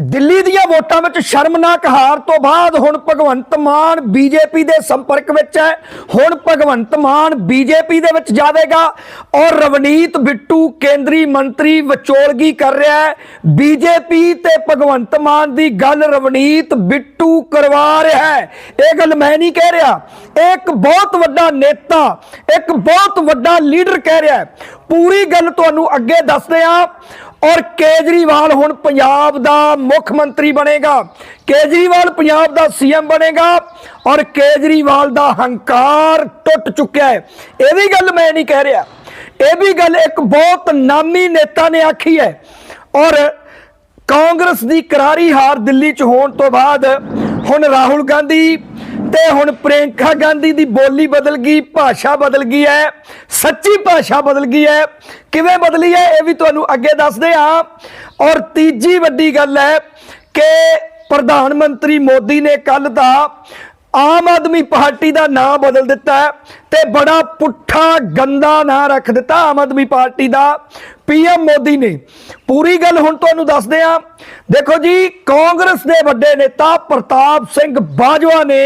ਦਿੱਲੀ ਦੀਆਂ ਵੋਟਾਂ ਵਿੱਚ ਸ਼ਰਮਨਾਕ ਹਾਰ ਤੋਂ ਬਾਅਦ ਹੁਣ ਭਗਵੰਤ ਮਾਨ ਬੀਜੇਪੀ ਦੇ ਸੰਪਰਕ ਵਿੱਚ ਹੈ। ਹੁਣ ਭਗਵੰਤ ਮਾਨ ਬੀਜੇਪੀ ਦੇ ਵਿੱਚ ਜਾਵੇਗਾ ਔਰ ਰਵਨੀਤ ਬਿੱਟੂ ਕੇਂਦਰੀ ਮੰਤਰੀ ਵਿਚੋਲਗੀ ਕਰ ਰਿਹਾ ਹੈ। ਬੀਜੇਪੀ ਤੇ ਭਗਵੰਤ ਮਾਨ ਦੀ ਗੱਲ ਰਵਨੀਤ ਬਿੱਟੂ ਕਰਵਾ ਰਿਹਾ ਹੈ। ਇਹ ਗੱਲ ਮੈਂ ਨਹੀਂ ਕਹਿ ਰਿਹਾ। ਇਹ ਇੱਕ ਬਹੁਤ ਵੱਡਾ ਨੇਤਾ, ਇੱਕ ਬਹੁਤ ਵੱਡਾ ਲੀਡਰ ਕਹਿ ਰਿਹਾ ਹੈ। ਪੂਰੀ ਗੱਲ ਤੁਹਾਨੂੰ ਅੱਗੇ ਦੱਸਦੇ ਹਾਂ। ਔਰ ਕੇਜਰੀਵਾਲ ਹੁਣ ਪੰਜਾਬ ਦਾ ਮੁੱਖ ਮੰਤਰੀ ਬਣੇਗਾ। ਕੇਜਰੀਵਾਲ ਪੰਜਾਬ ਦਾ ਸੀਐਮ ਬਣੇਗਾ ਔਰ ਕੇਜਰੀਵਾਲ ਦਾ ਹੰਕਾਰ ਟੁੱਟ ਚੁੱਕਿਆ ਹੈ। ਇਹ ਵੀ ਗੱਲ ਮੈਂ ਨਹੀਂ ਕਹਿ ਰਿਹਾ। ਇਹ ਵੀ ਗੱਲ ਇੱਕ ਬਹੁਤ ਨਾਮੀ ਨੇਤਾ ਨੇ ਆਖੀ ਹੈ। ਔਰ ਕਾਂਗਰਸ ਦੀ ਕਰਾਰੀ ਹਾਰ ਦਿੱਲੀ 'ਚ ਹੋਣ ਤੋਂ ਬਾਅਦ ਹੁਣ ਰਾਹੁਲ ਗਾਂਧੀ ਤੇ ਹੁਣ ਪ੍ਰਿਯੰਕਾ ਗਾਂਧੀ ਦੀ ਬੋਲੀ ਬਦਲ ਗਈ, ਭਾਸ਼ਾ ਬਦਲ ਗਈ ਹੈ, ਸੱਚੀ ਭਾਸ਼ਾ ਬਦਲ ਗਈ ਹੈ। ਕਿਵੇਂ ਬਦਲੀ ਹੈ ਇਹ ਵੀ ਤੁਹਾਨੂੰ ਅੱਗੇ ਦੱਸਦੇ ਹਾਂ। ਔਰ ਤੀਜੀ ਵੱਡੀ ਗੱਲ ਹੈ ਕਿ ਪ੍ਰਧਾਨ ਮੰਤਰੀ ਮੋਦੀ ਨੇ ਕੱਲ ਦਾ ਆਮ ਆਦਮੀ ਪਾਰਟੀ ਦਾ ਨਾਮ ਬਦਲ ਦਿੱਤਾ ਹੈ ਤੇ ਬੜਾ ਪੁੱਠਾ ਗੰਦਾ ਨਾਂ ਰੱਖ ਦਿੱਤਾ ਆਮ ਆਦਮੀ ਪਾਰਟੀ ਦਾ। ਪੀਐਮ ਮੋਦੀ ਨੇ। ਪੂਰੀ ਗੱਲ ਹੁਣ ਤੁਹਾਨੂੰ ਦੱਸਦੇ ਹਾਂ। ਦੇਖੋ ਜੀ, ਕਾਂਗਰਸ ਦੇ ਵੱਡੇ ਨੇਤਾ ਪ੍ਰਤਾਪ ਸਿੰਘ ਬਾਜਵਾ ਨੇ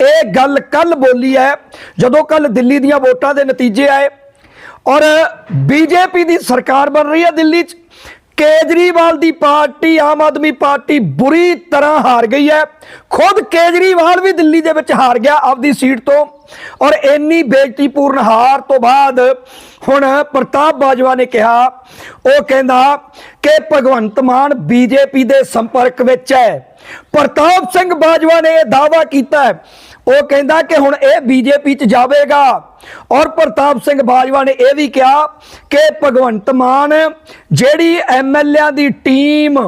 ਇਹ ਗੱਲ ਕੱਲ ਬੋਲੀ ਹੈ, ਜਦੋਂ ਕੱਲ ਦਿੱਲੀ ਦੀਆਂ ਵੋਟਾਂ ਦੇ ਨਤੀਜੇ ਆਏ। ਔਰ ਬੀਜੇਪੀ ਦੀ ਸਰਕਾਰ ਬਣ ਰਹੀ ਹੈ ਦਿੱਲੀ 'ਚ। ਕੇਜਰੀਵਾਲ ਦੀ ਪਾਰਟੀ, ਆਮ ਆਦਮੀ ਪਾਰਟੀ ਬੁਰੀ ਤਰ੍ਹਾਂ ਹਾਰ ਗਈ ਹੈ। ਖੁਦ ਕੇਜਰੀਵਾਲ ਵੀ ਦਿੱਲੀ ਦੇ ਵਿੱਚ ਹਾਰ ਗਿਆ ਆਪਦੀ ਸੀਟ ਤੋਂ ਔਰ ਇੰਨੀ ਬੇਇੱਜ਼ਤੀਪੂਰਨ ਹਾਰ ਤੋਂ ਬਾਅਦ ਹੁਣ ਪ੍ਰਤਾਪ ਬਾਜਵਾ ਨੇ ਕਿਹਾ, ਉਹ ਕਹਿੰਦਾ ਕਿ ਭਗਵੰਤ ਮਾਨ ਬੀਜੇਪੀ ਦੇ ਸੰਪਰਕ ਵਿੱਚ ਹੈ। ਪ੍ਰਤਾਪ ਸਿੰਘ ਬਾਜਵਾ ਨੇ ਇਹ ਦਾਅਵਾ ਕੀਤਾ ਉਹ ਕਹਿੰਦਾ ਕਿ ਹੁਣ ਇਹ ਬੀਜੇਪੀ 'ਚ ਜਾਵੇਗਾ। ਔਰ ਪ੍ਰਤਾਪ ਸਿੰਘ ਬਾਜਵਾ ਨੇ ਇਹ ਵੀ ਕਿਹਾ ਕਿ ਭਗਵੰਤ ਮਾਨ ਜਿਹੜੀ ਐਮਐਲਏਆਂ ਦੀ ਟੀਮ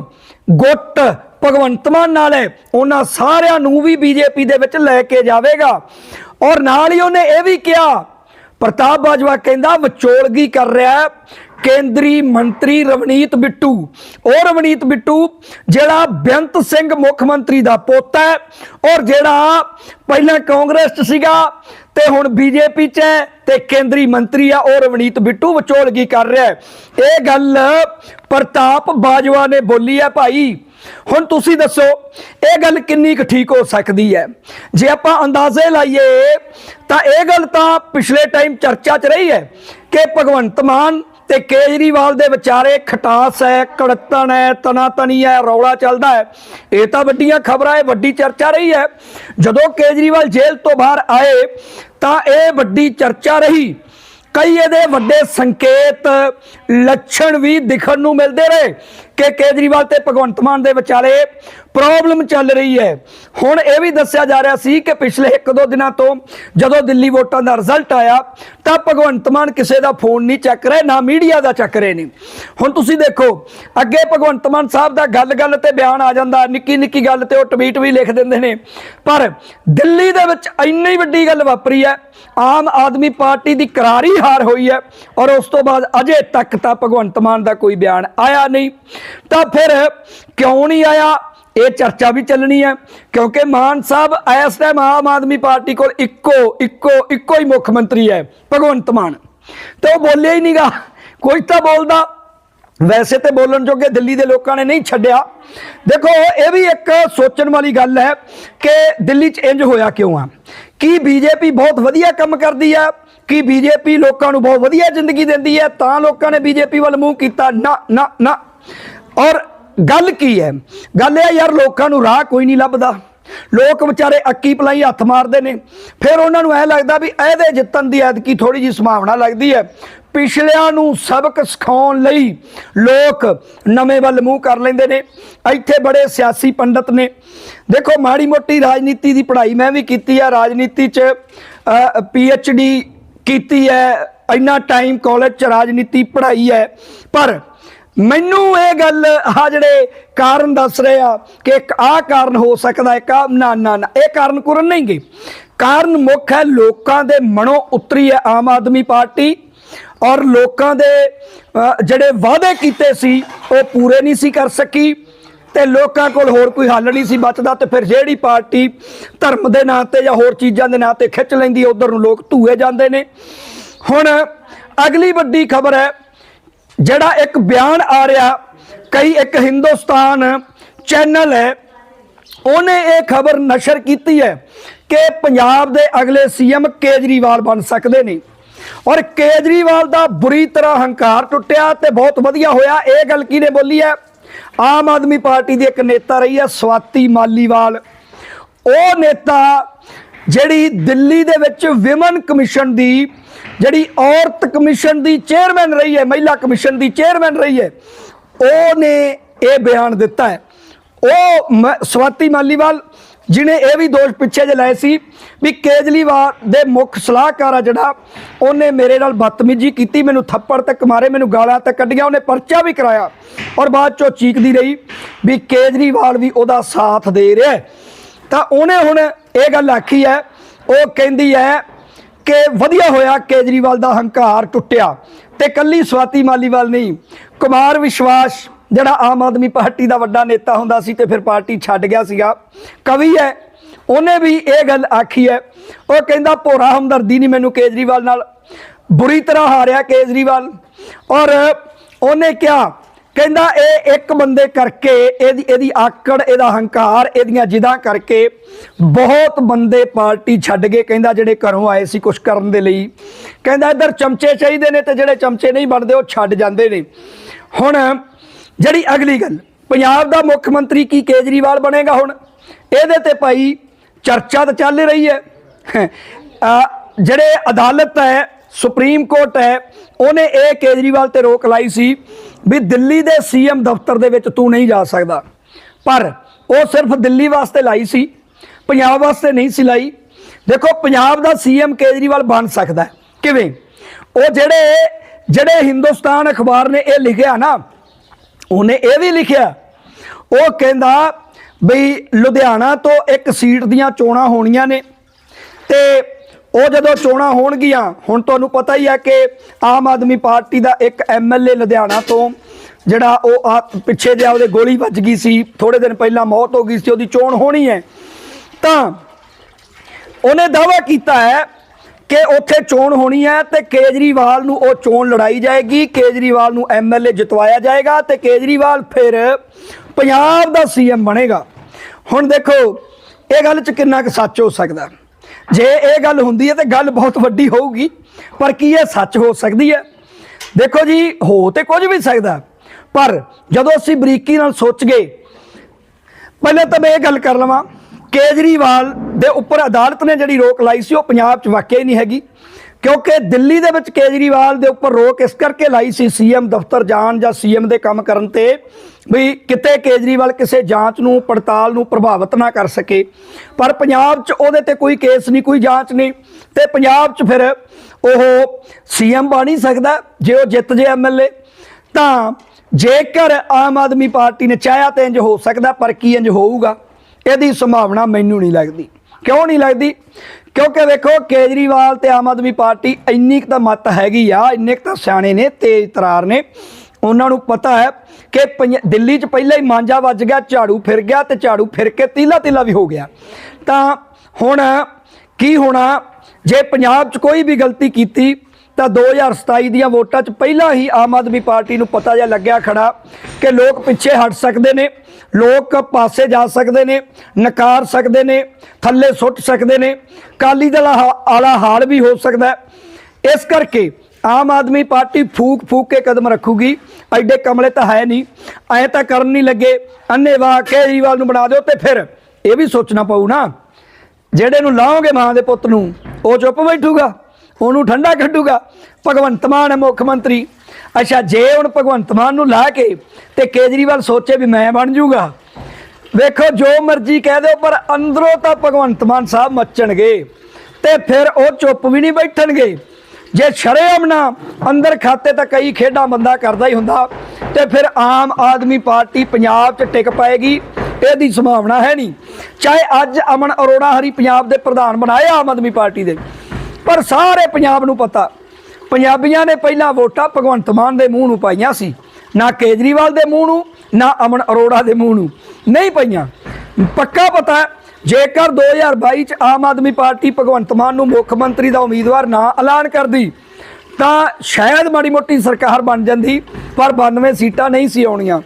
ਗੁੱਟ ਭਗਵੰਤ ਮਾਨ ਨਾਲ ਹੈ, ਉਹਨਾਂ ਸਾਰਿਆਂ ਨੂੰ ਵੀ ਬੀਜੇਪੀ ਦੇ ਵਿੱਚ ਲੈ ਕੇ ਜਾਵੇਗਾ। ਔਰ ਨਾਲ ਹੀ ਉਹਨੇ ਇਹ ਵੀ ਕਿਹਾ, ਪ੍ਰਤਾਪ ਬਾਜਵਾ ਕਹਿੰਦਾ ਵਿਚੋਲਗੀ ਕਰ ਰਿਹਾ ਕੇਂਦਰੀ ਮੰਤਰੀ ਰਵਨੀਤ ਬਿੱਟੂ। ਉਹ ਰਵਨੀਤ ਬਿੱਟੂ, ਜਿਹੜਾ ਬੇਅੰਤ ਸਿੰਘ ਮੁੱਖ ਮੰਤਰੀ ਦਾ ਪੋਤਾ ਹੈ ਔਰ ਜਿਹੜਾ ਪਹਿਲਾਂ ਕਾਂਗਰਸ 'ਚ ਸੀਗਾ ਤੇ ਹੁਣ ਬੀਜੇਪੀ 'ਚ ਹੈ ਤੇ ਕੇਂਦਰੀ ਮੰਤਰੀ ਆ, ਉਹ ਰਵਨੀਤ ਬਿੱਟੂ ਵਿਚੋਲਗੀ ਕਰ ਰਿਹਾ ਇਹ ਗੱਲ ਪ੍ਰਤਾਪ ਬਾਜਵਾ ਨੇ ਬੋਲੀ ਹੈ ਭਾਈ। ਹੁਣ ਤੁਸੀਂ ਦੱਸੋ, ਇਹ ਗੱਲ ਕਿੰਨੀ ਕੁ ਠੀਕ ਹੋ ਸਕਦੀ ਹੈ? ਜੇ ਆਪਾਂ ਅੰਦਾਜ਼ੇ ਲਾਈਏ, ਤਾਂ ਇਹ ਗੱਲ ਤਾਂ ਪਿਛਲੇ ਟਾਈਮ ਚਰਚਾ 'ਚ ਰਹੀ ਹੈ ਕਿ ਭਗਵੰਤ ਮਾਨ ਤੇ ਕੇਜਰੀਵਾਲ ਦੇ ਵਿਚਾਰੇ ਖਟਾਸ ਹੈ ਕੜਤਣ ਹੈ, ਤਨਾਤਨੀ ਹੈ, ਰੌਲਾ ਚੱਲਦਾ ਹੈ। ਇਹ ਤਾਂ ਵੱਡੀਆਂ ਖਬਰਾਂ ਹੈ ਵੱਡੀ ਚਰਚਾ ਰਹੀ ਹੈ। ਜਦੋਂ ਕੇਜਰੀਵਾਲ ਜੇਲ੍ਹ ਤੋਂ ਬਾਹਰ ਆਏ, ਤਾਂ ਇਹ ਵੱਡੀ ਚਰਚਾ ਰਹੀ। ਕਈ ਇਹਦੇ ਵੱਡੇ ਸੰਕੇਤ ਲੱਛਣ ਵੀ ਦਿਖਣ ਨੂੰ ਮਿਲਦੇ ਰਹੇ ਕਿ ਕੇਜਰੀਵਾਲ ਤੇ ਭਗਵੰਤ ਮਾਨ ਦੇ ਵਿਚਾਲੇ ਪ੍ਰੋਬਲਮ ਚੱਲ ਰਹੀ ਹੈ। ਹੁਣ ਇਹ ਵੀ ਦੱਸਿਆ ਜਾ ਰਿਹਾ ਸੀ ਕਿ ਪਿਛਲੇ 1-2 ਦਿਨਾਂ ਤੋਂ ਜਦੋਂ ਦਿੱਲੀ ਵੋਟਾਂ ਦਾ ਰਿਜ਼ਲਟ ਆਇਆ, ਤਾਂ ਭਗਵੰਤ ਮਾਨ ਕਿਸੇ ਦਾ ਫੋਨ ਨਹੀਂ ਚੱਕ ਰਹੇ, ਨਾ ਮੀਡੀਆ ਦਾ ਚੱਕ ਰਹੇ ਨੇ। ਹੁਣ ਤੁਸੀਂ ਦੇਖੋ, ਅੱਗੇ ਭਗਵੰਤ ਮਾਨ ਸਾਹਿਬ ਦਾ ਗੱਲ-ਗੱਲ ਤੇ ਬਿਆਨ ਆ ਜਾਂਦਾ, ਨਿੱਕੀ-ਨਿੱਕੀ ਗੱਲ ਤੇ ਉਹ ਟਵੀਟ ਵੀ ਲਿਖ ਦਿੰਦੇ ਨੇ। ਪਰ ਦਿੱਲੀ ਦੇ ਵਿੱਚ ਇੰਨੀ ਵੱਡੀ ਗੱਲ ਵਾਪਰੀ ਹੈ, ਆਮ ਆਦਮੀ ਪਾਰਟੀ ਦੀ ਕਰਾਰੀ ਹਾਰ ਹੋਈ ਹੈ ਔਰ ਉਸ ਤੋਂ ਬਾਅਦ ਅਜੇ ਤੱਕ ਤਾਂ ਭਗਵੰਤ ਮਾਨ ਦਾ ਕੋਈ ਬਿਆਨ ਆਇਆ ਨਹੀਂ। ਤਾਂ ਫਿਰ ਕਿਉਂ ਨਹੀਂ ਆਇਆ? ਇਹ ਚਰਚਾ ਵੀ ਚੱਲਣੀ ਹੈ, ਕਿਉਂਕਿ ਮਾਨ ਸਾਹਿਬ ਇਸ ਟਾਈਮ ਆਮ ਆਦਮੀ ਪਾਰਟੀ ਕੋਲ ਇੱਕੋ ਇੱਕੋ ਇੱਕੋ ਹੀ ਮੁੱਖ ਮੰਤਰੀ ਹੈ, ਭਗਵੰਤ ਮਾਨ। ਤੇ ਉਹ ਬੋਲਿਆ ਹੀ ਨਹੀਂਗਾ। ਕੋਈ ਤਾਂ ਬੋਲਦਾ। ਵੈਸੇ ਤੇ ਬੋਲਣ ਜੋਗੇ ਦਿੱਲੀ ਦੇ ਲੋਕਾਂ ਨੇ ਨਹੀਂ ਛੱਡਿਆ। ਦੇਖੋ, ਇਹ ਵੀ ਇੱਕ ਸੋਚਣ ਵਾਲੀ ਗੱਲ ਹੈ ਕਿ ਦਿੱਲੀ 'ਚ ਇੰਜ ਹੋਇਆ ਕਿਉਂ ਆ? ਕੀ ਬੀਜੇਪੀ ਬਹੁਤ ਵਧੀਆ ਕੰਮ ਕਰਦੀ ਆ? ਕੀ ਬੀਜੇਪੀ ਲੋਕਾਂ ਨੂੰ ਬਹੁਤ ਵਧੀਆ ਜ਼ਿੰਦਗੀ ਦਿੰਦੀ ਹੈ, ਤਾਂ ਲੋਕਾਂ ਨੇ ਬੀਜੇਪੀ ਵੱਲ ਮੂੰਹ ਕੀਤਾ, ਨਾ ਨਾ ਨਾ। ਔਰ ਗੱਲ ਕੀ ਹੈ? ਗੱਲ ਇਹ ਯਾਰ, ਲੋਕਾਂ ਨੂੰ ਰਾਹ ਕੋਈ ਨਹੀਂ ਲੱਭਦਾ। ਲੋਕ ਵਿਚਾਰੇ ਅੱਕੀ ਪਲਾਈ ਹੱਥ ਮਾਰਦੇ ਨੇ। ਫਿਰ ਉਹਨਾਂ ਨੂੰ ਐ ਲੱਗਦਾ ਵੀ ਇਹਦੇ ਜਿੱਤਣ ਦੀ ਐਤਕੀ ਥੋੜੀ ਜੀ ਸੰਭਾਵਨਾ ਲੱਗਦੀ ਹੈ। ਪਿਛਲਿਆਂ ਨੂੰ ਸਬਕ ਸਿਖਾਉਣ ਲਈ ਲੋਕ ਨਵੇਂ ਵੱਲ ਮੂੰਹ ਕਰ ਲੈਂਦੇ ਨੇ। ਇੱਥੇ ਬੜੇ ਸਿਆਸੀ ਪੰਡਤ ਨੇ। ਦੇਖੋ, ਮਾੜੀ ਮੋਟੀ ਰਾਜਨੀਤੀ ਦੀ ਪੜ੍ਹਾਈ ਮੈਂ ਵੀ ਕੀਤੀ ਆ। ਰਾਜਨੀਤੀ 'ਚ ਪੀ ਐਚ ਡੀ ਕੀਤੀ ਹੈ, ਇੰਨਾ ਟਾਈਮ ਕਾਲਜ 'ਚ ਰਾਜਨੀਤੀ ਪੜ੍ਹਾਈ ਹੈ। ਪਰ ਮੈਨੂੰ ਇਹ ਗੱਲ ਆ ਜਿਹੜੇ ਕਾਰਨ ਦੱਸ ਰਹੇ ਆ ਕਿ ਇੱਕ ਆ ਕਾਰਨ ਹੋ ਸਕਦਾ, ਇੱਕ ਆ ਨਾ ਨਾ ਨਾ, ਇਹ ਕਾਰਨ ਕੁਰਨ ਨਹੀਂਗੇ ਕਾਰਨ ਮੁੱਖ ਹੈ, ਲੋਕਾਂ ਦੇ ਮਨੋਂ ਉਤਰੀ ਹੈ ਆਮ ਆਦਮੀ ਪਾਰਟੀ ਔਰ ਲੋਕਾਂ ਦੇ ਜਿਹੜੇ ਵਾਅਦੇ ਕੀਤੇ ਸੀ, ਉਹ ਪੂਰੇ ਨਹੀਂ ਸੀ ਕਰ ਸਕੀ। ਤੇ ਲੋਕਾਂ ਕੋਲ ਹੋਰ ਕੋਈ ਹੱਲ ਨਹੀਂ ਸੀ ਬਚਦਾ ਤੇ ਫਿਰ ਜਿਹੜੀ ਪਾਰਟੀ ਧਰਮ ਦੇ ਨਾਂ ਤੇ ਜਾਂ ਹੋਰ ਚੀਜ਼ਾਂ ਦੇ ਨਾਂ ਤੇ ਖਿੱਚ ਲੈਂਦੀ ਉਧਰ ਨੂੰ ਲੋਕ ਧੂਏ ਜਾਂਦੇ ਨੇ। ਹੁਣ ਅਗਲੀ ਵੱਡੀ ਖਬਰ ਹੈ, ਜਿਹੜਾ ਇੱਕ ਬਿਆਨ ਆ ਰਿਹਾ, ਕਈ ਇੱਕ ਹਿੰਦੁਸਤਾਨ ਚੈਨਲ ਹੈ, ਉਹਨੇ ਇਹ ਖਬਰ ਨਸ਼ਰ ਕੀਤੀ ਹੈ ਕਿ ਪੰਜਾਬ ਦੇ ਅਗਲੇ ਸੀਐਮ ਕੇਜਰੀਵਾਲ ਬਣ ਸਕਦੇ ਨੇ। ਔਰ ਕੇਜਰੀਵਾਲ ਦਾ ਬੁਰੀ ਤਰ੍ਹਾਂ ਹੰਕਾਰ ਟੁੱਟਿਆ ਤੇ ਬਹੁਤ ਵਧੀਆ ਹੋਇਆ, ਇਹ ਗੱਲ ਕਿਹਨੇ ਬੋਲੀ ਹੈ? ਆਮ ਆਦਮੀ ਪਾਰਟੀ ਦੀ ਇੱਕ ਨੇਤਾ ਰਹੀ ਹੈ ਸਵਾਤੀ ਮਾਲੀਵਾਲ। ਉਹ ਨੇਤਾ ਜਿਹੜੀ ਦਿੱਲੀ ਦੇ ਵਿੱਚ ਵਿਮਨ ਕਮਿਸ਼ਨ ਦੀ, ਜਿਹੜੀ ਔਰਤ ਕਮਿਸ਼ਨ ਦੀ ਚੇਅਰਮੈਨ ਰਹੀ ਹੈ, ਮਹਿਲਾ ਕਮਿਸ਼ਨ ਦੀ ਚੇਅਰਮੈਨ ਰਹੀ ਹੈ ਉਹਨੇ ਇਹ ਬਿਆਨ ਦਿੱਤਾ ਹੈ। ਉਹ ਮ- ਸਵਾਤੀ ਮਾਲੀਵਾਲ ਜਿਨੇ ਇਹ ਵੀ ਦੋਸ਼ ਪਿੱਛੇ ਜੇ ਲਾਏ ਸੀ ਵੀ ਕੇਜਲੀਵਾਲ ਦੇ ਮੁੱਖ ਸਲਾਹਕਾਰ ਆ ਜਿਹੜਾ, ਉਹਨੇ ਮੇਰੇ ਨਾਲ ਬਦਤਮੀਜ਼ੀ ਕੀਤੀ, ਮੈਨੂੰ ਥੱਪੜ ਤੱਕ ਮਾਰੇ, ਮੈਨੂੰ ਗਾਲਾਂ ਤੱਕ ਕੱਢੀਆਂ, ਉਹਨੇ ਪਰਚਾ ਵੀ ਕਰਾਇਆ। ਔਰ ਬਾਅਦ ਚੋਂ ਚੀਕਦੀ ਰਹੀ ਵੀ ਕੇਜਰੀਵਾਲ ਵੀ ਉਹਦਾ ਸਾਥ ਦੇ ਰਿਹਾ ਤਾਂ ਉਹਨੇ ਹੁਣ ਇਹ ਗੱਲ ਆਖੀ ਹੈ, ਉਹ ਕਹਿੰਦੀ ਹੈ ਕਿ ਵਧੀਆ ਹੋਇਆ ਕੇਜਰੀਵਾਲ ਦਾ ਹੰਕਾਰ ਟੁੱਟਿਆ ਤੇ ਕੱਲੀ ਸਵਾਤੀ ਮਾਲੀਵਾਲ ਨਹੀਂ, ਕੁਮਾਰ ਵਿਸ਼ਵਾਸ ਜਿਹੜਾ ਆਮ ਆਦਮੀ ਪਾਰਟੀ ਦਾ ਵੱਡਾ ਨੇਤਾ ਹੁੰਦਾ ਸੀ ਤੇ ਫਿਰ ਪਾਰਟੀ ਛੱਡ ਗਿਆ ਸੀਗਾ, ਕਵੀ ਹੈ, ਉਹਨੇ ਵੀ ਇਹ ਗੱਲ ਆਖੀ ਹੈ। ਉਹ ਕਹਿੰਦਾ, ਭੋਰਾ ਹਮਦਰਦੀ ਨਹੀਂ ਮੈਨੂੰ ਕੇਜਰੀਵਾਲ ਨਾਲ। ਬੁਰੀ ਤਰ੍ਹਾਂ ਹਾਰਿਆ ਕੇਜਰੀਵਾਲ। ਔਰ ਉਹਨੇ ਕਿਹਾ, ਕਹਿੰਦਾ, ਇਹ ਇੱਕ ਬੰਦੇ ਕਰਕੇ ਇਹਦੀ ਇਹਦੀ ਆਕੜ, ਇਹਦਾ ਹੰਕਾਰ, ਇਹਦੀਆਂ ਜਿਦਾਂ ਕਰਕੇ ਬਹੁਤ ਬੰਦੇ ਪਾਰਟੀ ਛੱਡ ਗਏ, ਕਹਿੰਦਾ, ਜਿਹੜੇ ਘਰੋਂ ਆਏ ਸੀ ਕੁਝ ਕਰਨ ਦੇ ਲਈ। ਕਹਿੰਦਾ, ਇੱਧਰ ਚਮਚੇ ਚਾਹੀਦੇ ਨੇ ਤੇ ਜਿਹੜੇ ਚਮਚੇ ਨਹੀਂ ਬਣਦੇ, ਉਹ ਛੱਡ ਜਾਂਦੇ ਨੇ। ਹੁਣ ਜਿਹੜੀ ਅਗਲੀ ਗੱਲ, ਪੰਜਾਬ ਦਾ ਮੁੱਖ ਮੰਤਰੀ ਕੀ ਕੇਜਰੀਵਾਲ ਬਣੇਗਾ ਹੁਣ? ਇਹਦੇ ਤੇ ਭਾਈ ਚਰਚਾ ਤਾਂ ਚੱਲ ਰਹੀ ਹੈ। ਜਿਹੜੇ ਅਦਾਲਤ ਹੈ, ਸੁਪਰੀਮ ਕੋਰਟ ਹੈ, ਉਹਨੇ ਇਹ ਕੇਜਰੀਵਾਲ ਤੇ ਰੋਕ ਲਾਈ ਸੀ ਵੀ ਦਿੱਲੀ ਦੇ ਸੀਐਮ ਦਫ਼ਤਰ ਦੇ ਵਿੱਚ ਤੂੰ ਨਹੀਂ ਜਾ ਸਕਦਾ। ਪਰ ਉਹ ਸਿਰਫ ਦਿੱਲੀ ਵਾਸਤੇ ਲਾਈ ਸੀ, ਪੰਜਾਬ ਵਾਸਤੇ ਨਹੀਂ ਸੀ ਲਾਈ। ਦੇਖੋ, ਪੰਜਾਬ ਦਾ ਸੀਐਮ ਕੇਜਰੀਵਾਲ ਬਣ ਸਕਦਾ ਕਿਵੇਂ? ਉਹ ਜਿਹੜੇ ਜਿਹੜੇ ਹਿੰਦੁਸਤਾਨ ਅਖਬਾਰ ਨੇ ਇਹ ਲਿਖਿਆ ਨਾ ਉਹਨੇ ਇਹ ਵੀ ਲਿਖਿਆ, ਉਹ ਕਹਿੰਦਾ ਬਈ ਲੁਧਿਆਣਾ ਤੋਂ ਇੱਕ ਸੀਟ ਦੀਆਂ ਚੋਣਾਂ ਹੋਣੀਆਂ ਨੇ ਤੇ ਉਹ ਜਦੋਂ ਚੋਣਾਂ ਹੋਣਗੀਆਂ, ਹੁਣ ਤੁਹਾਨੂੰ ਪਤਾ ਹੀ ਹੈ ਕਿ ਆਮ ਆਦਮੀ ਪਾਰਟੀ ਦਾ ਇੱਕ ਐਮਐਲਏ ਲੁਧਿਆਣਾ ਤੋਂ, ਜਿਹੜਾ ਉਹ ਆ ਪਿੱਛੇ ਜਿਹਾ ਉਹਦੇ ਗੋਲੀ ਵੱਜ ਗਈ ਸੀ ਥੋੜੇ ਦਿਨ ਪਹਿਲਾਂ ਮੌਤ ਹੋ ਗਈ ਸੀ, ਉਹਦੀ ਚੋਣ ਹੋਣੀ ਹੈ। ਤਾਂ ਉਹਨੇ ਦਾਅਵਾ ਕੀਤਾ ਹੈ ਕਿ ਉੱਥੇ ਚੋਣ ਹੋਣੀ ਹੈ ਤੇ ਕੇਜਰੀਵਾਲ ਨੂੰ ਉਹ ਚੋਣ ਲੜਾਈ ਜਾਏਗੀ। ਕੇਜਰੀਵਾਲ ਨੂੰ ਐਮਐਲਏ ਜਿਤਵਾਇਆ ਜਾਏਗਾ ਤੇ ਕੇਜਰੀਵਾਲ ਫਿਰ ਪੰਜਾਬ ਦਾ ਸੀਐਮ ਬਣੇਗਾ। ਹੁਣ ਦੇਖੋ, ਇਹ ਗੱਲ 'ਚ ਕਿੰਨਾ ਕੁ ਸੱਚ ਹੋ ਸਕਦਾ। ਜੇ ਇਹ ਗੱਲ ਹੁੰਦੀ ਹੈ ਤੇ ਗੱਲ ਬਹੁਤ ਵੱਡੀ ਹੋਊਗੀ, ਪਰ ਕੀ ਇਹ ਸੱਚ ਹੋ ਸਕਦੀ ਹੈ? ਦੇਖੋ ਜੀ, ਹੋ ਤੇ ਕੁਝ ਵੀ ਸਕਦਾ, ਪਰ ਜਦੋਂ ਅਸੀਂ ਬਰੀਕੀ ਨਾਲ ਸੋਚ ਗਏ, ਪਹਿਲੇ ਤਾਂ ਮੈਂ ਇਹ ਗੱਲ ਕਰ ਲਵਾਂ। ਕੇਜਰੀਵਾਲ ਦੇ ਉੱਪਰ ਅਦਾਲਤ ਨੇ ਜਿਹੜੀ ਰੋਕ ਲਾਈ ਸੀ, ਉਹ ਪੰਜਾਬ 'ਚ ਵਾਕਿਆ ਹੀ ਨਹੀਂ ਹੈਗੀ। ਕਿਉਂਕਿ ਦਿੱਲੀ ਦੇ ਵਿੱਚ ਕੇਜਰੀਵਾਲ ਦੇ ਉੱਪਰ ਰੋਕ ਇਸ ਕਰਕੇ ਲਾਈ ਸੀ, ਸੀਐਮ ਦਫ਼ਤਰ ਜਾਣ ਜਾਂ ਸੀਐਮ ਦੇ ਕੰਮ ਕਰਨ ਤੇ, ਵੀ ਕਿਤੇ ਕੇਜਰੀਵਾਲ ਕਿਸੇ ਜਾਂਚ ਨੂੰ, ਪੜਤਾਲ ਨੂੰ ਪ੍ਰਭਾਵਿਤ ਨਾ ਕਰ ਸਕੇ। ਪਰ ਪੰਜਾਬ 'ਚ ਉਹਦੇ ਤੇ ਕੋਈ ਕੇਸ ਨਹੀਂ, ਕੋਈ ਜਾਂਚ ਨਹੀਂ। ਤੇ ਪੰਜਾਬ 'ਚ ਫਿਰ ਉਹ ਸੀਐਮ ਬਣ ਹੀ ਸਕਦਾ, ਜੇ ਉਹ ਜਿੱਤ ਜੇ ਐਮਐਲਏ ਤਾਂ ਜੇਕਰ ਆਮ ਆਦਮੀ ਪਾਰਟੀ ਨੇ ਚਾਹਿਆ ਤਾਂ ਇੰਜ ਹੋ ਸਕਦਾ, ਪਰ ਕੀ ਇੰਜ ਹੋਊਗਾ? ਇਹਦੀ ਸੰਭਾਵਨਾ ਮੈਨੂੰ ਨਹੀਂ ਲੱਗਦੀ। ਕਿਉਂ ਨਹੀਂ ਲੱਗਦੀ? ਕਿਉਂਕਿ ਵੇਖੋ, ਕੇਜਰੀਵਾਲ ਤੇ ਆਮ ਆਦਮੀ ਪਾਰਟੀ ਇੰਨੀ ਕੁ ਤਾਂ ਮਤ ਹੈਗੀ ਆ, ਇੰਨੇ ਕੁ ਤਾਂ ਸਿਆਣੇ ਨੇ, ਤੇਜ਼ ਤਰਾਰ ਨੇ। ਉਹਨਾਂ ਨੂੰ ਪਤਾ ਹੈ ਕਿ ਪੰਜ- ਦਿੱਲੀ 'ਚ ਪਹਿਲਾਂ ਹੀ ਮਾਂਜਾ ਵੱਜ ਗਿਆ, ਝਾੜੂ ਫਿਰ ਗਿਆ ਤੇ ਝਾੜੂ ਫਿਰ ਕੇ ਤੀਲਾ ਤੀਲਾ ਵੀ ਹੋ ਗਿਆ। ਤਾਂ ਹੁਣ ਕੀ ਹੋਣਾ? ਜੇ ਪੰਜਾਬ 'ਚ ਕੋਈ ਵੀ ਗਲਤੀ ਕੀਤੀ, ਤਾਂ 2027 ਦੀਆਂ ਵੋਟਾਂ 'ਚ ਪਹਿਲਾਂ ਹੀ ਆਮ ਆਦਮੀ ਪਾਰਟੀ ਨੂੰ ਪਤਾ ਜਿਹਾ ਲੱਗਿਆ ਖੜਾ ਕਿ ਲੋਕ ਪਿੱਛੇ ਹਟ ਸਕਦੇ ਨੇ। ਲੋਕ ਪਾਸੇ ਜਾ ਸਕਦੇ ਨੇ, ਨਕਾਰ ਸਕਦੇ ਨੇ, ਥੱਲੇ ਸੁੱਟ ਸਕਦੇ ਨੇ ਕਾਲੀ ਦਲ ਆਲਾ ਹਾਲ ਵੀ ਹੋ ਸਕਦਾ ਹੈ। ਇਸ ਕਰਕੇ ਆਮ ਆਦਮੀ ਪਾਰਟੀ ਫੂਕ ਫੂਕ ਕੇ ਕਦਮ ਰੱਖੂਗੀ। ਐਡੇ ਕਮਲੇ ਤਾਂ ਹੈ ਨਹੀਂ। ਐ ਤਾਂ ਕਰਨ ਨਹੀਂ ਲੱਗੇ। ਅੰਨੇਵਾਹ ਕੇਜਰੀਵਾਲ ਨੂੰ ਬਣਾ ਦਿਓ ਤੇ ਫਿਰ ਇਹ ਵੀ ਸੋਚਣਾ ਪਊ ਨਾ। ਜਿਹੜੇ ਨੂੰ ਲਾਓਗੇ ਮਾਂ ਦੇ ਪੁੱਤ ਨੂੰ, ਉਹ ਚੁੱਪ ਬੈਠੂਗਾ, ਉਹਨੂੰ ਠੰਡਾ ਕੱਢੂਗਾ। ਭਗਵੰਤ ਮਾਨ ਹੈ ਮੁੱਖ ਮੰਤਰੀ। ਅੱਛਾ, ਜੇ ਹੁਣ ਭਗਵੰਤ ਮਾਨ ਨੂੰ ਲਾ ਕੇ ਤੇ ਕੇਜਰੀਵਾਲ ਸੋਚੇ ਵੀ ਮੈਂ ਬਣ ਜਾਊਗਾ ਵੇਖੋ ਜੋ ਮਰਜ਼ੀ ਕਹਿ ਦਿਓ, ਪਰ ਅੰਦਰੋਂ ਤਾਂ ਭਗਵੰਤ ਮਾਨ ਸਾਹਿਬ ਮੱਚਣਗੇ ਤੇ ਫਿਰ ਉਹ ਚੁੱਪ ਵੀ ਨਹੀਂ ਬੈਠਣਗੇ। ਜੇ ਸ਼ਰੇਆਮ ਨਾ ਅੰਦਰ ਖਾਤੇ ਤਾਂ ਕਈ ਖੇਡਾਂ ਬੰਦਾ ਕਰਦਾ ਹੀ ਹੁੰਦਾ ਤੇ ਫਿਰ ਆਮ ਆਦਮੀ ਪਾਰਟੀ ਪੰਜਾਬ 'ਚ ਟਿਕ ਪਾਏਗੀ, ਇਹਦੀ ਸੰਭਾਵਨਾ ਹੈ ਨਹੀਂ। ਚਾਹੇ ਅੱਜ ਅਮਨ ਅਰੋੜਾ ਹਰੀ ਪੰਜਾਬ ਦੇ ਪ੍ਰਧਾਨ ਬਣਾਏ ਆਮ ਆਦਮੀ ਪਾਰਟੀ ਦੇ, ਪਰ ਸਾਰੇ ਪੰਜਾਬ ਨੂੰ ਪਤਾ ਪੰਜਾਬੀਆਂ ਨੇ ਪਹਿਲਾਂ ਵੋਟਾਂ ਭਗਵੰਤ ਮਾਨ ਦੇ ਮੂੰਹ ਨੂੰ ਪਾਈਆਂ ਸੀ ਨਾ ਕੇਜਰੀਵਾਲ ਦੇ ਮੂੰਹ ਨੂੰ ਨਾ ਅਮਨ ਅਰੋੜਾ ਦੇ ਮੂੰਹ ਨੂੰ। ਨਹੀਂ ਪਈਆਂ। ਪੱਕਾ ਪਤਾ ਹੈ, ਜੇਕਰ 2022 ਚ ਆਮ ਆਦਮੀ ਪਾਰਟੀ ਭਗਵੰਤ ਮਾਨ ਨੂੰ ਮੁੱਖ ਮੰਤਰੀ ਦਾ ਉਮੀਦਵਾਰ ਨਾ ਐਲਾਨ ਕਰਦੀ ਤਾਂ ਸ਼ਾਇਦ ਮਾੜੀ ਮੋਟੀ ਸਰਕਾਰ ਬਣ ਜਾਂਦੀ ਪਰ 92 ਸੀਟਾਂ ਨਹੀਂ ਸੀ ਆਉਣੀਆਂ।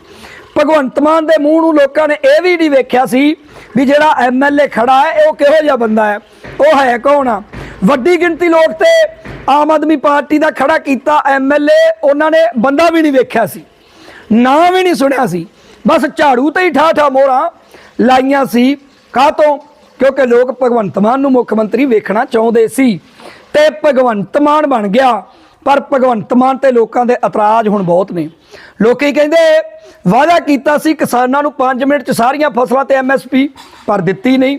ਭਗਵੰਤ ਮਾਨ ਦੇ ਮੂੰਹ ਨੂੰ ਲੋਕਾਂ ਨੇ ਇਹ ਵੀ ਨਹੀਂ ਵੇਖਿਆ ਸੀ ਵੀ ਜਿਹੜਾ ਐਮਐਲਏ ਖੜਾ ਹੈ ਉਹ ਕਿਹੋ ਜਿਹਾ ਬੰਦਾ ਹੈ ਉਹ ਹੈ ਕੌਣ ਆ? ਵੱਡੀ ਗਿਣਤੀ ਲੋਕ ਤੇ ਆਮ ਆਦਮੀ ਪਾਰਟੀ ਦਾ ਖੜਾ ਕੀਤਾ ਐਮਐਲਏ ਉਹਨਾਂ ਨੇ ਬੰਦਾ ਵੀ ਨਹੀਂ ਵੇਖਿਆ ਸੀ, ਨਾਂ ਵੀ ਨਹੀਂ ਸੁਣਿਆ ਸੀ, ਬਸ ਝਾੜੂ ਤੇ ਹੀ ਠਾਠਾ ਮੋਹਰਾਂ ਲਾਈਆਂ ਸੀ। ਕਾਹਤੋਂ ਕਿਉਂਕਿ ਲੋਕ ਭਗਵੰਤ ਮਾਨ ਨੂੰ ਮੁੱਖ ਮੰਤਰੀ ਵੇਖਣਾ ਚਾਹੁੰਦੇ ਸੀ ਤੇ ਭਗਵੰਤ ਮਾਨ ਬਣ ਗਿਆ। ਪਰ ਭਗਵੰਤ ਮਾਨ ਤੇ ਲੋਕਾਂ ਦੇ ਇਤਰਾਜ਼ ਹੁਣ ਬਹੁਤ ਨੇ। ਲੋਕੀ ਕਹਿੰਦੇ, ਵਾਅਦਾ ਕੀਤਾ ਸੀ ਕਿਸਾਨਾਂ ਨੂੰ 5 ਮਿੰਟ ਚ ਸਾਰੀਆਂ ਫਸਲਾਂ ਤੇ ਐਮਐਸਪੀ ਪਰ ਦਿੱਤੀ ਨਹੀਂ।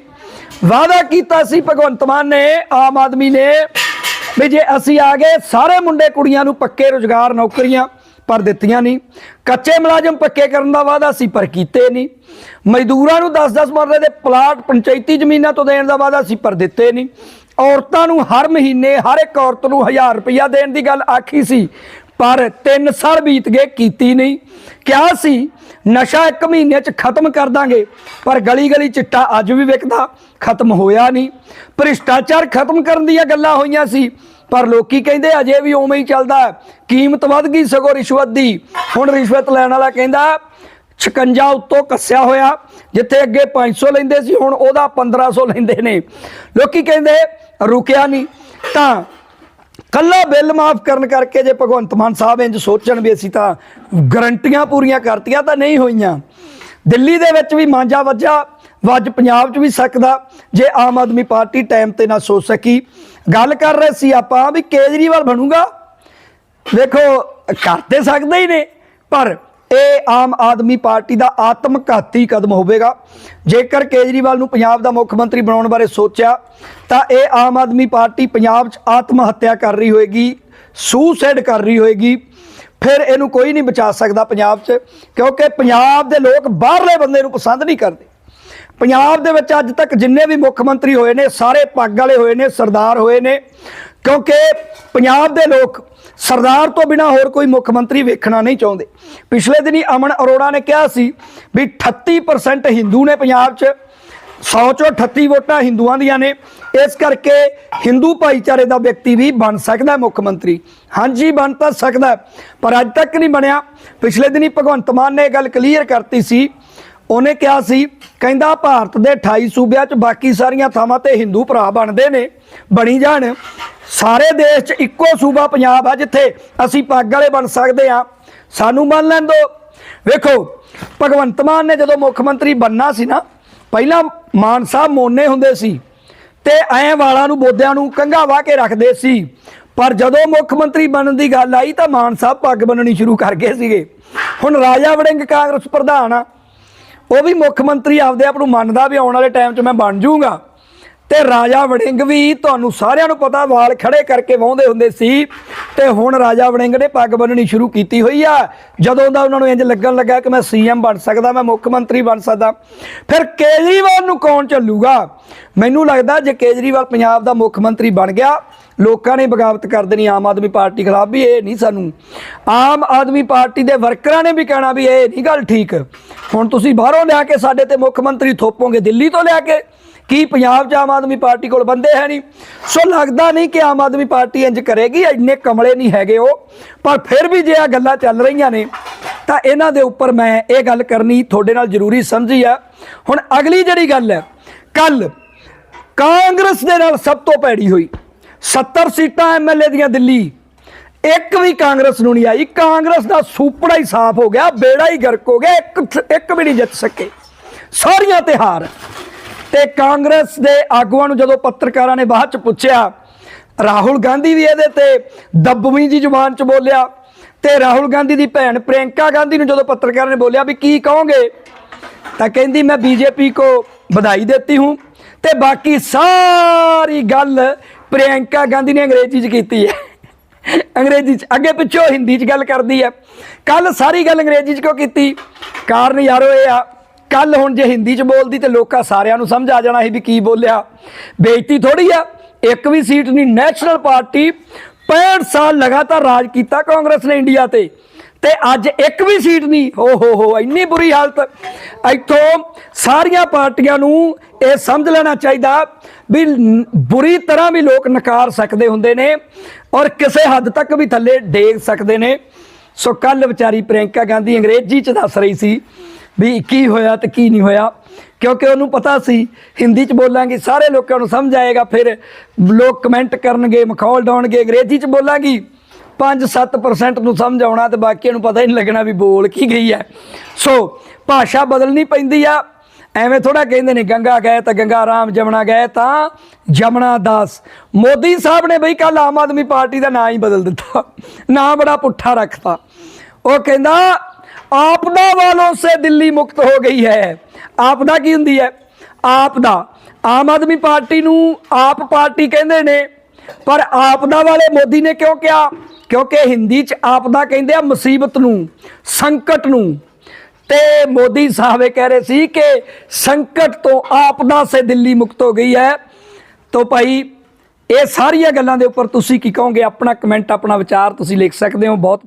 ਵਾਅਦਾ ਕੀਤਾ ਸੀ ਭਗਵੰਤ ਮਾਨ ਨੇ, ਆਮ ਆਦਮੀ ਨੇ ਵੀ ਜੇ ਅਸੀਂ ਆ ਗਏ, ਸਾਰੇ ਮੁੰਡੇ ਕੁੜੀਆਂ ਨੂੰ ਪੱਕੇ ਰੁਜ਼ਗਾਰ ਨੌਕਰੀਆਂ ਪਰ ਦਿੱਤੀਆਂ ਨਹੀਂ। ਕੱਚੇ ਮੁਲਾਜ਼ਮ ਪੱਕੇ ਕਰਨ ਦਾ ਵਾਅਦਾ ਸੀ, ਪਰ ਕੀਤੇ ਨਹੀਂ। ਮਜ਼ਦੂਰਾਂ ਨੂੰ 10-10 ਮਰਲੇ ਦੇ ਪਲਾਟ ਪੰਚਾਇਤੀ ਜ਼ਮੀਨਾਂ ਤੋਂ ਦੇਣ ਦਾ ਵਾਅਦਾ ਸੀ, ਪਰ ਦਿੱਤੇ ਨਹੀਂ। ਔਰਤਾਂ ਨੂੰ ਹਰ ਮਹੀਨੇ ਹਰ ਇੱਕ ਔਰਤ ਨੂੰ 1000 ਰੁਪਇਆ ਦੇਣ ਦੀ ਗੱਲ ਆਖੀ ਸੀ, ਪਰ 3 ਸਾਲ ਬੀਤ ਗਏ, ਕੀਤੀ ਨਹੀਂ। ਕਿਹਾ ਸੀ ਨਸ਼ਾ ਇੱਕ ਮਹੀਨੇ ਚ ਖਤਮ ਕਰ ਦਾਂਗੇ, ਪਰ ਗਲੀ ਗਲੀ ਚਿੱਟਾ ਅੱਜ ਵੀ ਵਿਕਦਾ, ਖਤਮ ਹੋਇਆ ਨਹੀਂ। ਭ੍ਰਿਸ਼ਟਾਚਾਰ ਖਤਮ ਕਰਨ ਦੀਆਂ ਗੱਲਾਂ ਹੋਈਆਂ ਸੀ, ਪਰ ਲੋਕੀ ਕਹਿੰਦੇ ਅਜੇ ਵੀ ਉਵੇਂ ਹੀ ਚੱਲਦਾ ਕੀਮਤ ਵੱਧ ਗਈ ਸਗੋਂ ਰਿਸ਼ਵਤ ਦੀ। ਹੁਣ ਰਿਸ਼ਵਤ ਲੈਣ ਵਾਲਾ ਕਹਿੰਦਾ ਸ਼ਿਕੰਜਾ ਉੱਤੋਂ ਕੱਸਿਆ ਹੋਇਆ, ਜਿੱਥੇ ਅੱਗੇ 500 ਲੈਂਦੇ ਸੀ, ਹੁਣ ਉਹਦਾ 1500 ਲੈਂਦੇ ਨੇ। ਲੋਕੀ ਕਹਿੰਦੇ, ਰੁਕਿਆ ਨਹੀਂ। ਤਾਂ ਕੱਲਾ ਬਿੱਲ ਮਾਫ ਕਰਨ ਕਰਕੇ ਜੇ ਭਗਵੰਤ ਮਾਨ ਸਾਹਿਬ ਇੰਜ ਸੋਚਣ ਵੀ ਅਸੀਂ ਤਾਂ ਗਰੰਟੀਆਂ ਪੂਰੀਆਂ ਕਰਤੀਆਂ ਤਾਂ ਨਹੀਂ ਹੋਈਆਂ। ਦਿੱਲੀ ਦੇ ਵਿੱਚ ਵੀ ਮਾਂਜਾ ਵੱਜਾ, ਵੱਜ ਪੰਜਾਬ 'ਚ ਵੀ ਸਕਦਾ, ਜੇ ਆਮ ਆਦਮੀ ਪਾਰਟੀ ਟਾਈਮ ਤੇ ਨਾ ਸੋਚ ਸਕੀ। ਗੱਲ ਕਰ ਰਹੇ ਸੀ ਆਪਾਂ ਵੀ ਕੇਜਰੀਵਾਲ ਬਣੂਗਾ। ਵੇਖੋ, ਕਰ ਤੇ ਸਕਦੇ ਹੀ ਨੇ, ਪਰ ਇਹ ਆਮ ਆਦਮੀ ਪਾਰਟੀ ਦਾ ਆਤਮਘਾਤੀ ਕਦਮ ਹੋਵੇਗਾ। ਜੇਕਰ ਕੇਜਰੀਵਾਲ ਨੂੰ ਪੰਜਾਬ ਦਾ ਮੁੱਖ ਮੰਤਰੀ ਬਣਾਉਣ ਬਾਰੇ ਸੋਚਿਆ, ਤਾਂ ਇਹ ਆਮ ਆਦਮੀ ਪਾਰਟੀ ਪੰਜਾਬ 'ਚ ਆਤਮ ਹੱਤਿਆ ਕਰ ਰਹੀ ਹੋਏਗੀ, ਸੂਸਾਈਡ ਕਰ ਰਹੀ ਹੋਏਗੀ। ਫਿਰ ਇਹਨੂੰ ਕੋਈ ਨਹੀਂ ਬਚਾ ਸਕਦਾ ਪੰਜਾਬ 'ਚ, ਕਿਉਂਕਿ ਪੰਜਾਬ ਦੇ ਲੋਕ ਬਾਹਰਲੇ ਬੰਦੇ ਨੂੰ ਪਸੰਦ ਨਹੀਂ ਕਰਦੇ। ਪੰਜਾਬ ਦੇ ਵਿੱਚ ਅੱਜ ਤੱਕ ਜਿੰਨੇ ਵੀ ਮੁੱਖ ਮੰਤਰੀ ਹੋਏ ਨੇ, ਸਾਰੇ ਪੱਗ ਵਾਲੇ ਹੋਏ ਨੇ, ਸਰਦਾਰ ਹੋਏ ਨੇ। ਕਿਉਂਕਿ ਪੰਜਾਬ ਦੇ ਲੋਕ ਸਰਦਾਰ ਤੋਂ ਬਿਨਾ ਹੋਰ ਕੋਈ ਮੁੱਖ ਮੰਤਰੀ ਵੇਖਣਾ ਨਹੀਂ ਚਾਹੁੰਦੇ। ਪਿਛਲੇ ਦਿਨੀ ਅਮਨ ਅਰੋੜਾ ਨੇ ਕਿਹਾ ਸੀ ਵੀ 38% ਹਿੰਦੂ ਨੇ ਪੰਜਾਬ 'ਚ 100 ਚੋਂ 38 ਵੋਟਾਂ ਹਿੰਦੂਆਂ ਦੀਆਂ ਨੇ। ਇਸ ਕਰਕੇ ਹਿੰਦੂ ਭਾਈਚਾਰੇ ਦਾ ਵਿਅਕਤੀ ਵੀ ਬਣ ਸਕਦਾ ਮੁੱਖ ਮੰਤਰੀ। ਹਾਂਜੀ, ਬਣ ਤਾਂ ਸਕਦਾ, ਪਰ ਅੱਜ ਤੱਕ ਨਹੀਂ ਬਣਿਆ। ਪਿਛਲੇ ਦਿਨੀ ਭਗਵੰਤ ਮਾਨ ਨੇ ਇਹ ਗੱਲ ਕਲੀਅਰ ਕਰਤੀ ਸੀ ਉਹਨੇ ਕਿਹਾ ਸੀ, ਕਹਿੰਦਾ ਭਾਰਤ ਦੇ 28 ਸੂਬਿਆਂ 'ਚ ਬਾਕੀ ਸਾਰੀਆਂ ਥਾਵਾਂ ਤੇ ਹਿੰਦੂ ਭਰਾ ਬਣਦੇ ਨੇ, ਬਣੀ ਜਾਣ। ਸਾਰੇ ਦੇਸ਼ 'ਚ ਇੱਕੋ ਸੂਬਾ ਪੰਜਾਬ ਆ ਜਿੱਥੇ ਅਸੀਂ ਪੱਗ ਵਾਲੇ ਬਣ ਸਕਦੇ ਆ ਸਾਨੂੰ ਮੰਨ ਲੈਣ ਦਿਓ ਵੇਖੋ, ਭਗਵੰਤ ਮਾਨ ਨੇ ਜਦੋਂ ਮੁੱਖ ਮੰਤਰੀ ਬੰਨਾ ਸੀ ਨਾ, ਪਹਿਲਾਂ ਮਾਨ ਸਾਹਿਬ ਮੋਨੇ ਹੁੰਦੇ ਸੀ ਤੇ ਐਂ ਵਾਲਾਂ ਨੂੰ ਬੋਦਿਆਂ ਨੂੰ ਕੰਘਾ ਵਾਹ ਕੇ ਰੱਖਦੇ ਸੀ। ਪਰ ਜਦੋਂ ਮੁੱਖ ਮੰਤਰੀ ਬਣਨ ਦੀ ਗੱਲ ਆਈ ਤਾਂ ਮਾਨ ਸਾਹਿਬ ਪੱਗ ਬੰਨਣੀ ਸ਼ੁਰੂ ਕਰ ਗਏ ਸੀਗੇ। ਹੁਣ ਰਾਜਾ ਵੜਿੰਗ ਕਾਂਗਰਸ ਪ੍ਰਧਾਨ ਆ। ਉਹ ਵੀ ਮੁੱਖ ਮੰਤਰੀ ਆਪਦੇ ਆਪ ਨੂੰ ਮੰਨਦਾ ਵੀ ਆਉਣ ਵਾਲੇ ਟਾਈਮ 'ਚ ਮੈਂ ਬਣ ਜਾਊਂਗਾ। ਤੇ ਰਾਜਾ ਵੜਿੰਗ ਵੀ ਤੁਹਾਨੂੰ ਸਾਰਿਆਂ ਨੂੰ ਪਤਾ, ਵਾਲ ਖੜੇ ਕਰਕੇ ਵਾਹੁੰਦੇ ਹੁੰਦੇ ਸੀ। ਤੇ ਹੁਣ ਰਾਜਾ ਵੜਿੰਗ ਨੇ ਪੱਗ ਬੰਨਣੀ ਸ਼ੁਰੂ ਕੀਤੀ ਹੋਈ ਆ। ਜਦੋਂ ਦਾ ਉਹਨਾਂ ਨੂੰ ਇੰਜ ਲੱਗਣ ਲੱਗਾ ਕਿ ਮੈਂ ਸੀਐਮ ਬਣ ਸਕਦਾ, ਮੈਂ ਮੁੱਖ ਮੰਤਰੀ ਬਣ ਸਕਦਾ, ਫਿਰ ਕੇਜਰੀਵਾਲ ਨੂੰ ਕੌਣ ਚੱਲੂਗਾ? ਮੈਨੂੰ ਲੱਗਦਾ ਜੇ ਕੇਜਰੀਵਾਲ ਪੰਜਾਬ ਦਾ ਮੁੱਖ ਮੰਤਰੀ ਬਣ ਗਿਆ, ਲੋਕਾਂ ਨੇ ਬਗਾਵਤ ਕਰ ਦੇਣੀ ਆਮ ਆਦਮੀ ਪਾਰਟੀ ਖਿਲਾਫ ਵੀ ਇਹ ਨਹੀਂ ਸਾਨੂੰ। ਆਮ ਆਦਮੀ ਪਾਰਟੀ ਦੇ ਵਰਕਰਾਂ ਨੇ ਵੀ ਕਹਿਣਾ ਵੀ ਇਹ ਨਹੀਂ ਗੱਲ ਠੀਕ। ਹੁਣ ਤੁਸੀਂ ਬਾਹਰੋਂ ਲਿਆ ਕੇ ਸਾਡੇ ਤੇ ਮੁੱਖ ਮੰਤਰੀ ਥੋਪੋਗੇ, ਦਿੱਲੀ ਤੋਂ ਲਿਆ ਕੇ। ਕੀ ਪੰਜਾਬ 'ਚ ਆਮ ਆਦਮੀ ਪਾਰਟੀ ਕੋਲ ਬੰਦੇ ਹੈ ਨਹੀਂ? ਸੋ ਲੱਗਦਾ ਨਹੀਂ ਕਿ ਆਮ ਆਦਮੀ ਪਾਰਟੀ ਇੰਜ ਕਰੇਗੀ, ਇੰਨੇ ਕਮਲੇ ਨਹੀਂ ਹੈਗੇ ਉਹ। ਪਰ ਫਿਰ ਵੀ ਜੇ ਆ ਗੱਲਾਂ ਚੱਲ ਰਹੀਆਂ ਨੇ, ਤਾਂ ਇਹਨਾਂ ਦੇ ਉੱਪਰ ਮੈਂ ਇਹ ਗੱਲ ਕਰਨੀ ਤੁਹਾਡੇ ਨਾਲ ਜ਼ਰੂਰੀ ਸਮਝੀ ਆ। ਹੁਣ ਅਗਲੀ ਜਿਹੜੀ ਗੱਲ ਹੈ, ਕੱਲ ਕਾਂਗਰਸ ਦੇ ਨਾਲ ਸਭ ਤੋਂ ਭੈੜੀ ਹੋਈ। 70 ਸੀਟਾਂ ਐਮਐਲਏ ਦੀਆਂ ਦਿੱਲੀ। ਇੱਕ ਵੀ ਕਾਂਗਰਸ ਨੂੰ ਨਹੀਂ ਆਈ। ਕਾਂਗਰਸ ਦਾ ਸੂਪੜਾ ਹੀ ਸਾਫ਼ ਹੋ ਗਿਆ, ਬੇੜਾ ਹੀ ਗਰਕ ਹੋ ਗਿਆ, ਇੱਕ ਇੱਕ ਵੀ ਨਹੀਂ ਜਿੱਤ ਸਕੇ। ਸਾਰੀਆਂ ਤੇ ਹਾਰ। ਤੇ ਕਾਂਗਰਸ ਦੇ ਆਗੂਆਂ ਨੂੰ ਜਦੋਂ ਪੱਤਰਕਾਰਾਂ ਨੇ ਬਾਅਦ ਚ ਪੁੱਛਿਆ, ਰਾਹੁਲ ਗਾਂਧੀ ਵੀ ਇਹਦੇ ਤੇ ਦੱਬਵੀਂ ਜੀ ਜ਼ੁਬਾਨ ਚ ਬੋਲਿਆ ਤੇ ਰਾਹੁਲ ਗਾਂਧੀ ਦੀ ਭੈਣ ਪ੍ਰਿਯੰਕਾ ਗਾਂਧੀ ਨੂੰ ਜਦੋਂ ਪੱਤਰਕਾਰਾਂ ਨੇ ਬੋਲਿਆ ਵੀ ਕੀ ਕਹੋਗੇ, ਤਾਂ ਕਹਿੰਦੀ, ਮੈਂ ਬੀਜੇਪੀ ਕੋ ਵਧਾਈ ਦਿੱਤੀ ਹੂੰ। ਤੇ ਬਾਕੀ ਸਾਰੀ ਗੱਲ ਪ੍ਰਿਯੰਕਾ ਗਾਂਧੀ ਨੇ ਅੰਗਰੇਜ਼ੀ ਚ ਕੀਤੀ ਹੈ। ਅੰਗਰੇਜ਼ੀ 'ਚ। ਅੱਗੇ ਪਿੱਛੋਂ ਹਿੰਦੀ 'ਚ ਗੱਲ ਕਰਦੀ ਹੈ ਕੱਲ ਸਾਰੀ ਗੱਲ ਅੰਗਰੇਜ਼ੀ 'ਚ ਕਿਉਂ ਕੀਤੀ? ਕਾਰਨ ਯਾਰੋ ਇਹ ਆ ਕੱਲ ਹੁਣ ਜੇ ਹਿੰਦੀ 'ਚ ਬੋਲਦੀ ਤੇ ਲੋਕਾਂ ਸਾਰਿਆਂ ਨੂੰ ਸਮਝ ਆ ਜਾਣਾ ਸੀ ਵੀ ਕੀ ਬੋਲਿਆ। ਬੇਇੱਜ਼ਤੀ ਥੋੜੀ ਆ, ਇੱਕ ਵੀ ਸੀਟ ਨਹੀਂ। ਨੈਸ਼ਨਲ ਪਾਰਟੀ 65 ਸਾਲ ਲਗਾਤਾਰ ਰਾਜ ਕੀਤਾ ਕਾਂਗਰਸ ਨੇ ਇੰਡੀਆ ਤੇ। ਤੇ ਅੱਜ ਇੱਕ ਵੀ ਸੀਟ ਨਹੀਂ। ਹੋ ਹੋ ਹੋ, ਇੰਨੀ ਬੁਰੀ ਹਾਲਤ। ਇੱਥੋਂ ਸਾਰੀਆਂ ਪਾਰਟੀਆਂ ਨੂੰ ਇਹ ਸਮਝ ਲੈਣਾ ਚਾਹੀਦਾ ਵੀ ਬੁਰੀ ਤਰ੍ਹਾਂ ਵੀ ਲੋਕ ਨਕਾਰ ਸਕਦੇ ਹੁੰਦੇ ਨੇ ਔਰ ਕਿਸੇ ਹੱਦ ਤੱਕ ਵੀ ਥੱਲੇ ਡੇਗ ਸਕਦੇ ਨੇ। ਸੋ ਕੱਲ ਵਿਚਾਰੀ ਪ੍ਰਿਯੰਕਾ ਗਾਂਧੀ ਅੰਗਰੇਜ਼ੀ ਚ ਦੱਸ ਰਹੀ ਸੀ ਵੀ ਕੀ ਹੋਇਆ ਤੇ ਕੀ ਨਹੀਂ ਹੋਇਆ। ਕਿਉਂਕਿ ਉਹਨੂੰ ਪਤਾ ਸੀ, ਹਿੰਦੀ ਚ ਬੋਲਾਂਗੀ, ਸਾਰੇ ਲੋਕਾਂ ਨੂੰ ਸਮਝ ਆਏਗਾ, ਫਿਰ ਲੋਕ ਕਮੈਂਟ ਕਰਨਗੇ, ਮਖੌਲ ਡਾਉਣਗੇ, ਅੰਗਰੇਜ਼ੀ ਚ ਬੋਲਾਂਗੀ। 5-7% ਨੂੰ ਸਮਝ ਆਉਣਾ ਤੇ ਬਾਕੀਆਂ ਨੂੰ ਪਤਾ ਹੀ ਨਹੀਂ ਲੱਗਣਾ ਵੀ ਬੋਲ ਕੀ ਗਈ ਹੈ। ਸੋ ਭਾਸ਼ਾ ਬਦਲਣੀ ਪੈਂਦੀ ਆ। ਐਵੇਂ ਥੋੜਾ ਕਹਿੰਦੇ ਨੇ, ਗੰਗਾ ਗਏ ਤਾਂ ਗੰਗਾ ਰਾਮ, ਜਮਨਾ ਗਏ ਤਾਂ ਜਮਨਾ ਦਾਸ। ਮੋਦੀ ਸਾਹਿਬ ਨੇ ਬਈ ਕੱਲ ਆਮ ਆਦਮੀ ਪਾਰਟੀ ਦਾ ਨਾਂ ਹੀ ਬਦਲ ਦਿੱਤਾ। ਨਾਂ ਬੜਾ ਪੁੱਠਾ ਰੱਖਤਾ। ਉਹ ਕਹਿੰਦਾ, ਆਪਦਾ ਵਾਲੋਂ ਸੇ ਦਿੱਲੀ ਮੁਕਤ ਹੋ ਗਈ ਹੈ। ਆਪਦਾ ਕੀ ਹੁੰਦੀ ਹੈ? ਆਪਦਾ। ਆਮ ਆਦਮੀ ਪਾਰਟੀ ਨੂੰ ਆਪ ਪਾਰਟੀ ਕਹਿੰਦੇ ਨੇ ਪਰ ਆਪਦਾ ਵਾਲੇ ਮੋਦੀ ਨੇ ਕਿਉਂ ਕਿਹਾ? ਕਿਉਂਕਿ ਹਿੰਦੀ ਚ ਆਪਦਾ ਕਹਿੰਦੇ ਆ ਮੁਸੀਬਤ ਨੂੰ, ਸੰਕਟ ਨੂੰ। ਤੇ ਮੋਦੀ ਸਾਹਿਬ ਇਹ ਕਹਿ ਰਹੇ ਸੀ ਕਿ ਸੰਕਟ ਤੋਂ ਆਪਦਾ ਸੇ ਦਿੱਲੀ ਮੁਕਤ ਹੋ ਗਈ ਹੈ। ਤੋ ਭਾਈ, ਇਹ ਸਾਰੀਆਂ ਗੱਲਾਂ ਦੇ ਉੱਪਰ ਤੁਸੀਂ ਕੀ ਕਹੋਗੇ? ਆਪਣਾ ਕਮੈਂਟ ਆਪਣਾ ਵਿਚਾਰ ਤੁਸੀਂ ਲਿਖ ਸਕਦੇ ਹੋ। ਬਹੁਤ